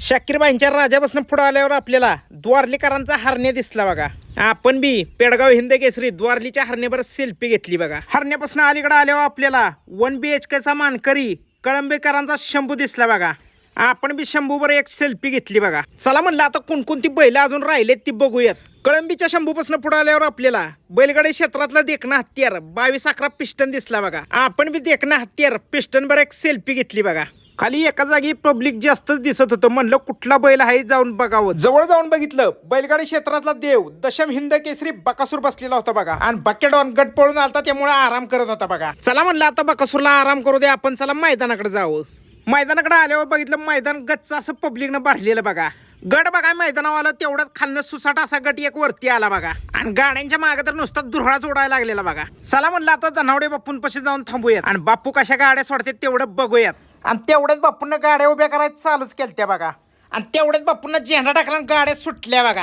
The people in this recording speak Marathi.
शाकीरबाईंच्या राजापासून पुढे आल्यावर आपल्याला द्वारलीकरांचा हरणे दिसला बघा. आपण बी पेडगाव हिंद केसरी द्वारलीच्या हरण्यावर सेल्फी घेतली बघा. हरण्यापासून अलीकडे आल्यावर आपल्याला वन बी एच केचा मानकरी कळंबेकरांचा शंभू दिसला बघा. आपण बी शंभूवर एक सेल्फी घेतली बघा. चला म्हणलं आता कोणकोणती बैल अजून राहिलेत ती बघूयात. कळंबीच्या शंभूपासून पुढे आल्यावर आपल्याला बैलगाडी क्षेत्रातला देखणा हत्यार बावीस अकरा पिस्टन दिसला बघा. आपण बी देखणा हत्यार पिस्टन एक सेल्फी घेतली बघा. खाली एका जागी पब्लिक जास्तच दिसत होतं. म्हणलं कुठला बैल आहे जाऊन बघावं. जवळ जाऊन बघितलं बैलगाडी क्षेत्रातला देव दशम हिंद केसरी बकासूर बसलेला होता बघा. आणि बकेडॉन गट पळून आलता त्यामुळे आराम करत होता बघा. चला म्हणलं आता बकासूरला आराम करू दे आपण चला मैदानाकडे जावं. मैदानाकडे आल्यावर बघितलं मैदान गच्च असं पब्लिकनं भरलेलं बघा. गड बघा मैदानावर आलं तेवढ्यात खाल्लं सुसाट असा गट एक वरती आला बघा. आणि गाड्यांच्या मागे तर नुसता दुरळाच उडायला लागलेला बघा. चला म्हणलं आता धनावडे बापून पशी जाऊन थांबूयात. आणि बापू कशा गाड्या सोडतात तेवढं बघूयात. आणि तेवढ्याच बापूंना गाड्या उभ्या करायचं चालूच केलं त्या बघा. आणि तेवढ्याच बापूंना झेंडा टाकला आणि गाड्या सुटल्या बघा.